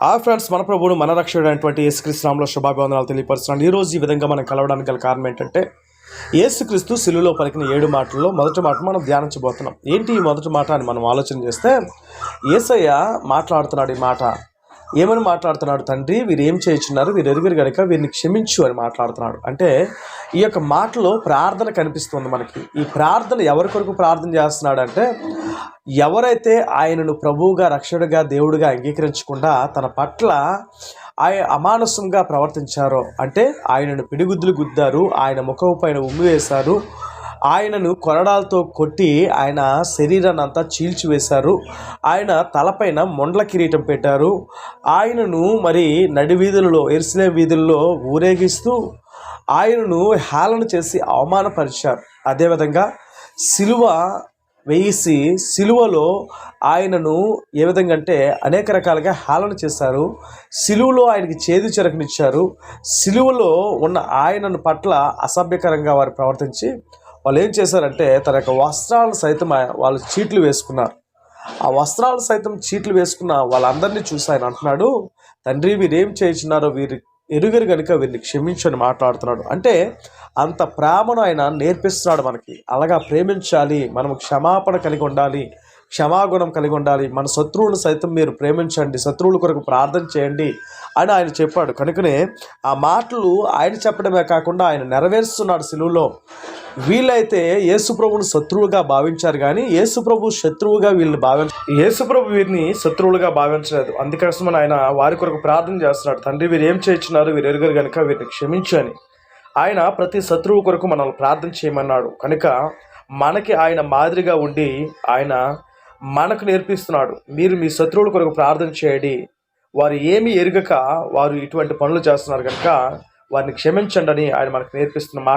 ఆ ఫ్రెండ్స్ మన ప్రభుడు మన రక్షకుడు అయినటువంటి యేసుక్రీస్తునామంలో శుభాభివందనాలు తెలియపరుస్తున్నాను. ఈ రోజు ఈ విధంగా మనం కలవడానికి గల కారణం ఏంటంటే యేసుక్రీస్తు సిలువలో పలికిన ఏడు మాటల్లో మొదటి మాట మనం ధ్యానించబోతున్నాం. ఏంటి ఈ మొదటి మాట అని మనం ఆలోచన చేస్తే ఏసయ్య మాట్లాడుతున్నాడు ఈ మాట. ఏమని మాట్లాడుతున్నాడు తండ్రి? వీరు ఏం చేయించున్నారు? వీరు ఎరుగురు గనుక వీరిని క్షమించు అని మాట్లాడుతున్నాడు. అంటే ఈ యొక్క మాటలో ప్రార్థన కనిపిస్తుంది మనకి. ఈ ప్రార్థన ఎవరి కొరకు ప్రార్థన చేస్తున్నాడు అంటే ఎవరైతే ఆయనను ప్రభువుగా రక్షకుడిగా దేవుడిగా అంగీకరించకుండా తన పట్ల ఆయన అమానసంగా ప్రవర్తించారో అంటే ఆయనను పిడిగుద్దులు గుద్దారు ఆయన ముఖం పైన ఉమ్మి వేశారు ఆయనను కొరడాలతో కొట్టి ఆయన శరీరాన్ని అంతా చీల్చివేశారు ఆయన తలపైన మొండ్ల కిరీటం పెట్టారు ఆయనను మరి నడి వీధులలో ఎరుసలే వీధుల్లో ఊరేగిస్తూ ఆయనను హేళన చేసి అవమానపరిచారు. అదేవిధంగా సిలువ వేసి సిలువలో ఆయనను ఏ విధంగా అంటే అనేక రకాలుగా హేళన చేశారు. సిలువలో ఆయనకి చేదు చెరకనిచ్చారు సిలువలో ఉన్న ఆయనను పట్ల అసభ్యకరంగా వారు ప్రవర్తించి వాళ్ళు ఏం చేశారంటే తన యొక్క వస్త్రాలను సైతం ఆయ- వాళ్ళు చీట్లు వేసుకున్నారు. ఆ వస్త్రాలు సైతం చీట్లు వేసుకున్న వాళ్ళందరినీ చూసి ఆయన అంటున్నాడు తండ్రి వీరేం చేయించున్నారో వీరి ఎరుగరు కనుక వీరిని క్షమించని మాట్లాడుతున్నాడు. అంటే అంత ప్రేమను ఆయన నేర్పిస్తున్నాడు మనకి. అలాగా ప్రేమించాలి మనం క్షమాపణ కలిగి ఉండాలి క్షమాగుణం కలిగి ఉండాలి మన శత్రువులను సైతం మీరు ప్రేమించండి శత్రువుల కొరకు ప్రార్థన చేయండి అని ఆయన చెప్పాడు. కనుకనే ఆ మాటలు ఆయన చెప్పడమే కాకుండా ఆయన నెరవేరుస్తున్నాడు సిలువులో వీళ్ళైతే యేసుప్రభుని శత్రువుగా భావించారు కానీ యేసుప్రభు శత్రువుగా వీళ్ళని భావించ యేసుప్రభు వీరిని శత్రువులుగా భావించలేదు. అందుకోసం ఆయన వారి కొరకు ప్రార్థన చేస్తున్నాడు. తండ్రి వీరు ఏం చేయించున్నారు వీరు ఎరుగరు కనుక వీరిని క్షమించని ఆయన ప్రతి శత్రువు కొరకు మనల్ని ప్రార్థన చేయమన్నాడు. కనుక మనకి ఆయన మాదిరిగా ఉండి ఆయన మనకు నేర్పిస్తున్నాడు. మీరు మీ శత్రువుల కొరకు ప్రార్థన చేయండి. వారు ఏమి ఎరుగక వారు ఇటువంటి పనులు చేస్తున్నారు కనుక వారిని క్షమించండి అని ఆయన మనకు నేర్పిస్తున్న మాట.